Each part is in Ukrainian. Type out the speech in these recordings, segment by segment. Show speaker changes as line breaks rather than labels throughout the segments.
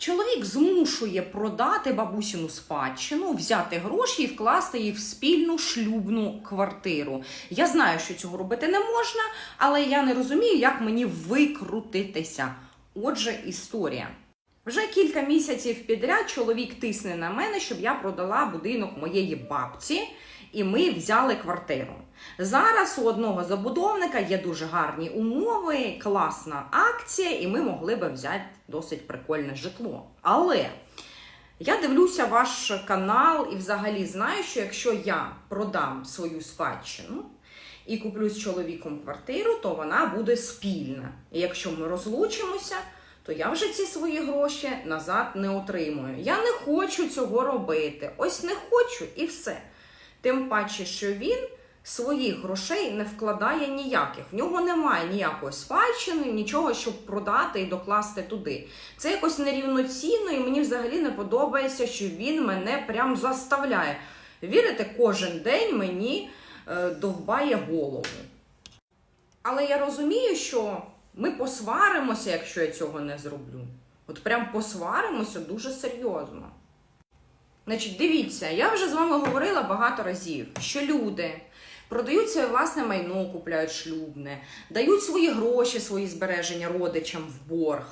Чоловік змушує продати бабусіну спадщину, взяти гроші і вкласти їх в спільну шлюбну квартиру. Я знаю, що цього робити не можна, але я не розумію, як мені викрутитися. Отже, історія. Вже кілька місяців підряд чоловік тисне на мене, щоб я продала будинок моєї бабці, і ми взяли квартиру. Зараз у одного забудовника є дуже гарні умови, класна акція, і ми могли би взяти досить прикольне житло. Але я дивлюся ваш канал і взагалі знаю, що якщо я продам свою спадщину і куплю з чоловіком квартиру, то вона буде спільна. І якщо ми розлучимося, то я вже ці свої гроші назад не отримую. Я не хочу цього робити. Ось не хочу і все. Тим паче, що він своїх грошей не вкладає ніяких. В нього немає ніякої спадщини, нічого, щоб продати і докласти туди. Це якось нерівноцінно, і мені взагалі не подобається, що він мене прям заставляє. Вірите, кожен день мені е, довбає голову. Але я розумію, що ми посваримося, якщо я цього не зроблю. От прям посваримося дуже серйозно. Значить, дивіться, я вже з вами говорила багато разів, що люди продають своє власне майно, купляють шлюбне, дають свої гроші, свої збереження родичам в борг.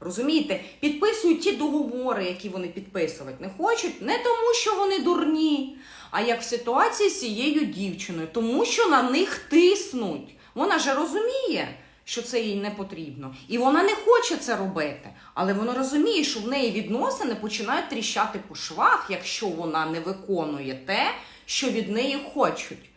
Розумієте, підписують ті договори, які вони підписувати не хочуть, не тому, що вони дурні, а як в ситуації з цією дівчиною, тому що на них тиснуть. Вона же розуміє, що це їй не потрібно. І вона не хоче це робити. Але вона розуміє, що в неї відносини починають тріщати по швах, якщо вона не виконує те, що від неї хочуть.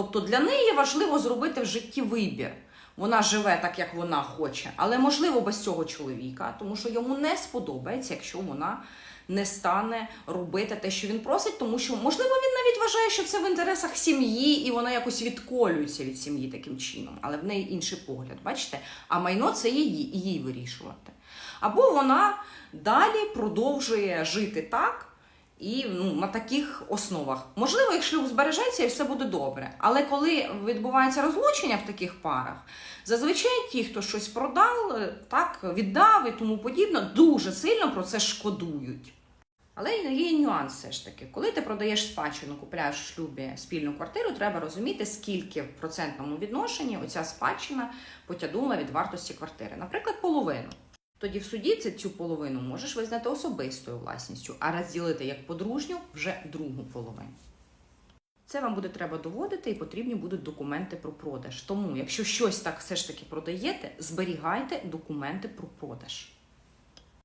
Тобто для неї важливо зробити в житті вибір. Вона живе так, як вона хоче, але можливо без цього чоловіка, тому що йому не сподобається, якщо вона не стане робити те, що він просить, тому що можливо він навіть вважає, що це в інтересах сім'ї, і вона якось відколюється від сім'ї таким чином, але в неї інший погляд, бачите? А майно це її, їй вирішувати. Або вона далі продовжує жити так. І ну, на таких основах. Можливо, їх шлюб збережеться і все буде добре. Але коли відбувається розлучення в таких парах, зазвичай ті, хто щось продав, е, так віддав і тому подібне, дуже сильно про це шкодують. Але є нюанс все ж таки. Коли ти продаєш спадщину, купляєш в шлюбі спільну квартиру, треба розуміти, скільки в процентному відношенні оця спадщина потягнула від вартості квартири. Наприклад, половину. Тоді в суді цю половину можеш визнати особистою власністю, а розділити як подружню вже другу половину. Це вам буде треба доводити і потрібні будуть документи про продаж. Тому, якщо щось так все ж таки продаєте, зберігайте документи про продаж.